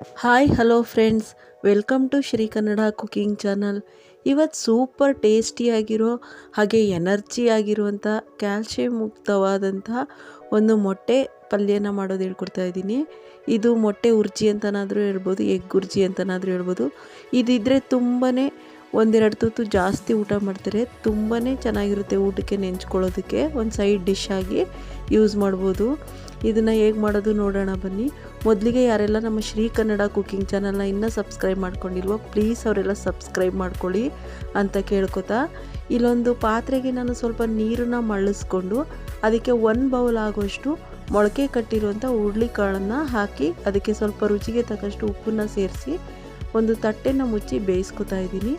Hi hello friends welcome to Shri Kannada cooking channel ಇವತ್ತು super ಟೇಸ್ಟಿಯಾಗಿರೋ ಹಾಗೆ energy ಆಗಿರುವಂಥ ಕ್ಯಾಲ್ಶಿಯಂ ಮುಕ್ತವಾದಂತಹ ಒಂದು ಮೊಟ್ಟೆ ಪಲ್ಯನ ಮಾಡೋದು ಹೇಳ್ಕೊಡ್ತಾ ಇದ್ದೀನಿ. ಇದು ಮೊಟ್ಟೆ ಉರ್ಜಿ ಅಂತನಾದರೂ ಹೇಳ್ಬೋದು ಎಗ್ ಉರ್ಜಿ ಅಂತನಾದರೂ ಹೇಳ್ಬೋದು. ಇದಿದ್ದರೆ ತುಂಬಾ ಒಂದೆರಡು ತುತ್ತು ಜಾಸ್ತಿ ಊಟ ಮಾಡ್ತಾರೆ. ತುಂಬಾ ಚೆನ್ನಾಗಿರುತ್ತೆ ಊಟಕ್ಕೆ ನೆಂಚ್ಕೊಳ್ಳೋದಕ್ಕೆ. ಒಂದು ಸೈಡ್ ಡಿಶ್ ಆಗಿ ಯೂಸ್ ಮಾಡ್ಬೋದು. ಇದನ್ನು ಹೇಗೆ ಮಾಡೋದು ನೋಡೋಣ ಬನ್ನಿ. ಮೊದಲಿಗೆ ಯಾರೆಲ್ಲ ನಮ್ಮ ಶ್ರೀ ಕನ್ನಡ ಕುಕಿಂಗ್ ಚಾನಲ್ನ ಇನ್ನೂ ಸಬ್ಸ್ಕ್ರೈಬ್ ಮಾಡ್ಕೊಂಡಿಲ್ವೋ ಪ್ಲೀಸ್ ಅವರೆಲ್ಲ ಸಬ್ಸ್ಕ್ರೈಬ್ ಮಾಡ್ಕೊಳ್ಳಿ ಅಂತ ಕೇಳ್ಕೊತಾ. ಇಲ್ಲೊಂದು ಪಾತ್ರೆಗೆ ನಾನು ಸ್ವಲ್ಪ ನೀರನ್ನು ಮಳ್ಳಿಸ್ಕೊಂಡು ಅದಕ್ಕೆ ಒಂದು ಬೌಲ್ ಆಗೋಷ್ಟು ಮೊಳಕೆ ಕಟ್ಟಿರುವಂಥ ಕಾಳನ್ನು ಹಾಕಿ ಅದಕ್ಕೆ ಸ್ವಲ್ಪ ರುಚಿಗೆ ತಕ್ಕಷ್ಟು ಉಪ್ಪನ್ನು ಸೇರಿಸಿ ಒಂದು ತಟ್ಟೆನ ಮುಚ್ಚಿ ಬೇಯಿಸ್ಕೊತಾ ಇದ್ದೀನಿ.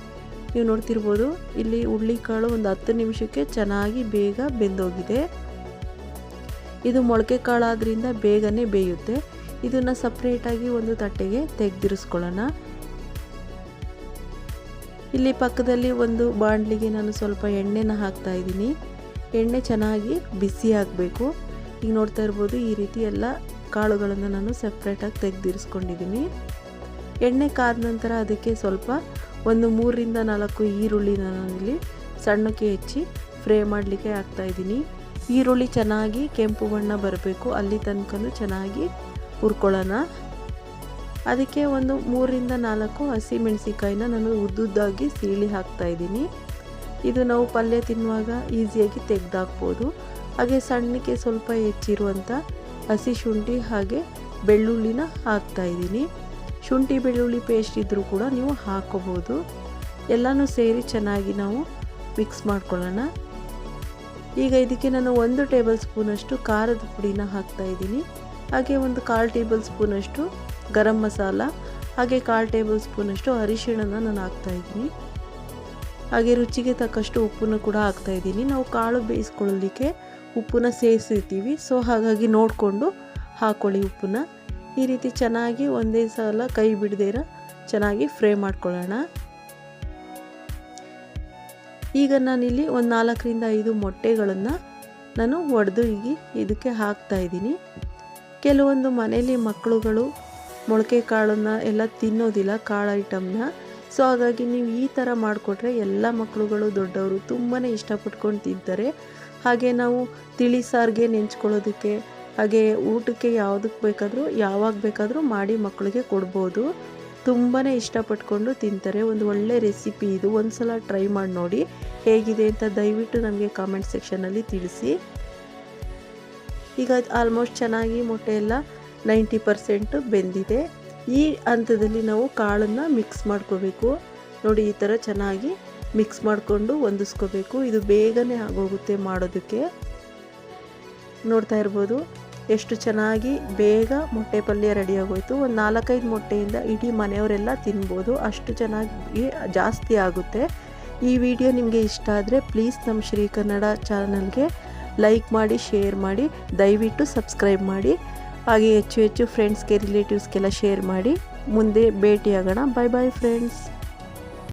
ನೀವು ನೋಡ್ತಿರ್ಬೋದು, ಇಲ್ಲಿ ಹುಳ್ಳಿಕಾಳು ಒಂದು ಹತ್ತು ನಿಮಿಷಕ್ಕೆ ಚೆನ್ನಾಗಿ ಬೇಗ ಬೆಂದೋಗಿದೆ. ಇದು ಮೊಳಕೆ ಕಾಳಾದ್ರಿಂದ ಬೇಗನೆ ಬೇಯುತ್ತೆ. ಇದನ್ನು ಸಪ್ರೇಟಾಗಿ ಒಂದು ತಟ್ಟೆಗೆ ತೆಗೆದಿರಿಸ್ಕೊಳ್ಳೋಣ. ಇಲ್ಲಿ ಪಕ್ಕದಲ್ಲಿ ಒಂದು ಬಾಣಲಿಗೆ ನಾನು ಸ್ವಲ್ಪ ಎಣ್ಣೆನ ಹಾಕ್ತಾ ಇದ್ದೀನಿ. ಎಣ್ಣೆ ಚೆನ್ನಾಗಿ ಬಿಸಿ ಆಗಬೇಕು. ಈಗ ನೋಡ್ತಾ ಇರ್ಬೋದು, ಈ ರೀತಿ ಎಲ್ಲ ಕಾಳುಗಳನ್ನು ನಾನು ಸಪ್ರೇಟಾಗಿ ತೆಗೆದಿರಿಸ್ಕೊಂಡಿದ್ದೀನಿ. ಎಣ್ಣೆ ಕಾದ ನಂತರ ಅದಕ್ಕೆ ಸ್ವಲ್ಪ ಒಂದು ಮೂರರಿಂದ ನಾಲ್ಕು ಈರುಳ್ಳಿನ ನಾನಿಲ್ಲಿ ಸಣ್ಣಕ್ಕೆ ಹೆಚ್ಚಿ ಫ್ರೈ ಮಾಡಲಿಕ್ಕೆ ಹಾಕ್ತಾಯಿದ್ದೀನಿ ಈರುಳ್ಳಿ ಚೆನ್ನಾಗಿ ಕೆಂಪು ಬಣ್ಣ ಬರಬೇಕು. ಅಲ್ಲಿ ತನಕನೂ ಚೆನ್ನಾಗಿ ಹುರ್ಕೊಳ್ಳೋಣ. ಅದಕ್ಕೆ ಒಂದು ಮೂರರಿಂದ ನಾಲ್ಕು ಹಸಿ ಮೆಣಸಿಕಾಯಿನ ನಾನು ಉದ್ದುದ್ದಾಗಿ ಸೀಳಿ ಹಾಕ್ತಾಯಿದ್ದೀನಿ ಇದು ನಾವು ಪಲ್ಯ ತಿನ್ನುವಾಗ ಈಸಿಯಾಗಿ ತೆಗೆದಾಕ್ಬೋದು. ಹಾಗೆ ಸಣ್ಣಕ್ಕೆ ಸ್ವಲ್ಪ ಹೆಚ್ಚಿರುವಂಥ ಹಸಿ ಶುಂಠಿ ಹಾಗೆ ಬೆಳ್ಳುಳ್ಳಿನ ಹಾಕ್ತಾಯಿದ್ದೀನಿ ಶುಂಠಿ ಬೆಳ್ಳುಳ್ಳಿ ಪೇಸ್ಟ್ ಇದ್ದರೂ ಕೂಡ ನೀವು ಹಾಕೋಬೋದು ಎಲ್ಲನೂ ಸೇರಿ ಚೆನ್ನಾಗಿ ನಾವು ಮಿಕ್ಸ್ ಮಾಡ್ಕೊಳ್ಳೋಣ. ಈಗ ಇದಕ್ಕೆ ನಾನು ಒಂದು ಟೇಬಲ್ ಸ್ಪೂನಷ್ಟು ಖಾರದ ಪುಡಿನ ಹಾಕ್ತಾಯಿದ್ದೀನಿ ಹಾಗೆ ಒಂದು ಕಾಲು ಟೇಬಲ್ ಸ್ಪೂನಷ್ಟು ಗರಂ ಮಸಾಲ, ಹಾಗೆ ಕಾಲು ಟೇಬಲ್ ಸ್ಪೂನಷ್ಟು ಅರಿಶಿಣನ ನಾನು ಹಾಕ್ತಾಯಿದ್ದೀನಿ ಹಾಗೆ ರುಚಿಗೆ ತಕ್ಕಷ್ಟು ಉಪ್ಪನ್ನು ಕೂಡ ಹಾಕ್ತಾಯಿದ್ದೀನಿ ನಾವು ಕಾಳು ಬೇಯಿಸ್ಕೊಳ್ಳಲಿಕ್ಕೆ ಉಪ್ಪನ್ನು ಸೇರಿಸಿರ್ತೀವಿ. ಸೊ ಹಾಗಾಗಿ ನೋಡಿಕೊಂಡು ಹಾಕ್ಕೊಳ್ಳಿ ಉಪ್ಪನ್ನ. ಈ ರೀತಿ ಚೆನ್ನಾಗಿ ಒಂದೇ ಸಲ ಕೈ ಬಿಡದೇರ? ಚೆನ್ನಾಗಿ ಫ್ರೈ ಮಾಡ್ಕೊಳ್ಳೋಣ. ಈಗ ನಾನಿಲ್ಲಿ ಒಂದು ನಾಲ್ಕರಿಂದ ಐದು ಮೊಟ್ಟೆಗಳನ್ನು ನಾನು ಒಡೆದು ಈಗ ಇದಕ್ಕೆ ಹಾಕ್ತಾ ಇದ್ದೀನಿ. ಕೆಲವೊಂದು ಮನೆಯಲ್ಲಿ ಮಕ್ಕಳುಗಳು ಮೊಳಕೆ ಕಾಳನ್ನು ಎಲ್ಲ ತಿನ್ನೋದಿಲ್ಲ, ಕಾಳು ಐಟಮ್ನ. ಸೊ, ಹಾಗಾಗಿ ನೀವು ಈ ಥರ ಮಾಡಿಕೊಟ್ರೆ ಎಲ್ಲ ಮಕ್ಕಳುಗಳು ದೊಡ್ಡವರು ತುಂಬಾ ಇಷ್ಟಪಟ್ಕೊಂಡು ತಿಂತಾರೆ. ಹಾಗೆ ನಾವು ತಿಳಿ ಸಾರಿಗೆ ನೆಂಚ್ಕೊಳ್ಳೋದಕ್ಕೆ ಹಾಗೆ ಊಟಕ್ಕೆ ಯಾವುದಕ್ಕೆ ಬೇಕಾದರೂ, ಯಾವಾಗ ಬೇಕಾದರೂ ಮಾಡಿ ಮಕ್ಕಳಿಗೆ ಕೊಡ್ಬೋದು. ತುಂಬಾ ಇಷ್ಟಪಟ್ಕೊಂಡು ತಿಂತಾರೆ. ಒಂದು ಒಳ್ಳೆ ರೆಸಿಪಿ ಇದು. ಒಂದು ಸಲ ಟ್ರೈ ಮಾಡಿ ನೋಡಿ. ಹೇಗಿದೆ ಅಂತ ದಯವಿಟ್ಟು ನಮಗೆ ಕಾಮೆಂಟ್ ಸೆಕ್ಷನಲ್ಲಿ ತಿಳಿಸಿ. ಈಗ ಆಲ್ಮೋಸ್ಟ್ ಚೆನ್ನಾಗಿ ಮೊಟ್ಟೆ ಎಲ್ಲ ನೈಂಟಿ ಪರ್ಸೆಂಟು ಬೆಂದಿದೆ. ಈ ಹಂತದಲ್ಲಿ ನಾವು ಕಾಳನ್ನು ಮಿಕ್ಸ್ ಮಾಡ್ಕೋಬೇಕು. ನೋಡಿ, ಈ ಥರ ಚೆನ್ನಾಗಿ ಮಿಕ್ಸ್ ಮಾಡಿಕೊಂಡು ಹೊಂದಿಸ್ಕೋಬೇಕು. ಇದು ಬೇಗನೆ ಆಗೋಗುತ್ತೆ ಮಾಡೋದಕ್ಕೆ. ನೋಡ್ತಾ ಇರ್ಬೋದು. ಎಷ್ಟು ಚೆನ್ನಾಗಿ ಬೇಗ ಮೊಟ್ಟೆ ಪಲ್ಯ ರೆಡಿ ಆಗೋಯ್ತು. ಒಂದು ನಾಲ್ಕೈದು ಮೊಟ್ಟೆಯಿಂದ ಇಡೀ ಮನೆಯವರೆಲ್ಲ ತಿನ್ಬೋದು. ಅಷ್ಟು ಚೆನ್ನಾಗಿ ಜಾಸ್ತಿ ಆಗುತ್ತೆ. ಈ ವಿಡಿಯೋ ನಿಮಗೆ ಇಷ್ಟ ಆದರೆ ಪ್ಲೀಸ್ ನಮ್ಮ ಶ್ರೀ ಕನ್ನಡ ಚಾನಲ್ಗೆ ಲೈಕ್ ಮಾಡಿ ಶೇರ್ ಮಾಡಿ, ದಯವಿಟ್ಟು ಸಬ್ಸ್ಕ್ರೈಬ್ ಮಾಡಿ. ಹಾಗೆ ಹೆಚ್ಚು ಹೆಚ್ಚು ಫ್ರೆಂಡ್ಸ್ಗೆ ರಿಲೇಟಿವ್ಸ್ಗೆಲ್ಲ ಶೇರ್ ಮಾಡಿ. ಮುಂದೆ ಭೇಟಿಯಾಗೋಣ. ಬಾಯ್ ಬಾಯ್ ಫ್ರೆಂಡ್ಸ್